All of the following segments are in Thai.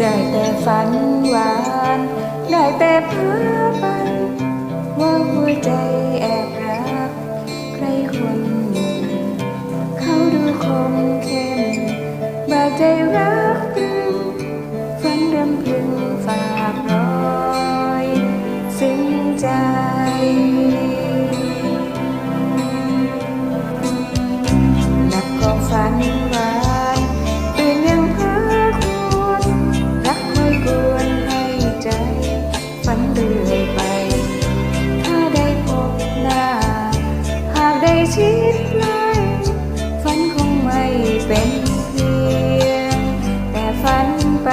ได้แต่ฝันหวาน ได้แต่เพ้อฝันว่าหัวใจแอบรัก ใครคนหนึ่ง เขาดูคมเข้มบาดใจรักตรึงฝันรำพึงฝากรอย ซึ้งใจันเรื่อยไป ถ้าได้พบหน้า หากได้ชิดใกล้ฝันคงไม่เป็นเพียง แต่ฝันไป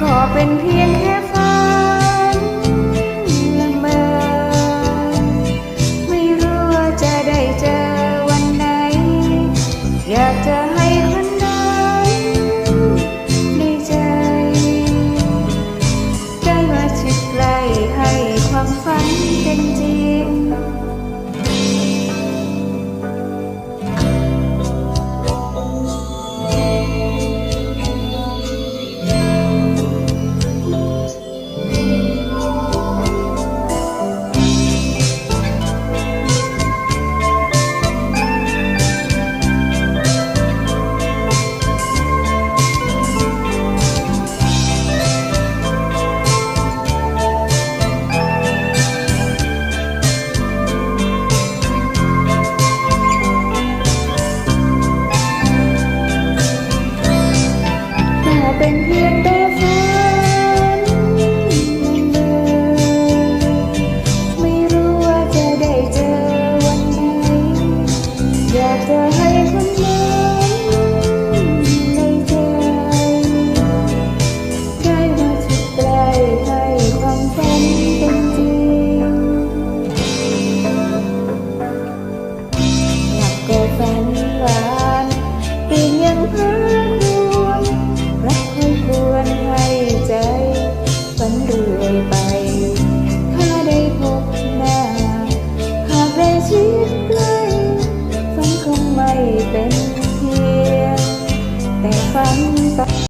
ก็เป็นเพียง ฝัน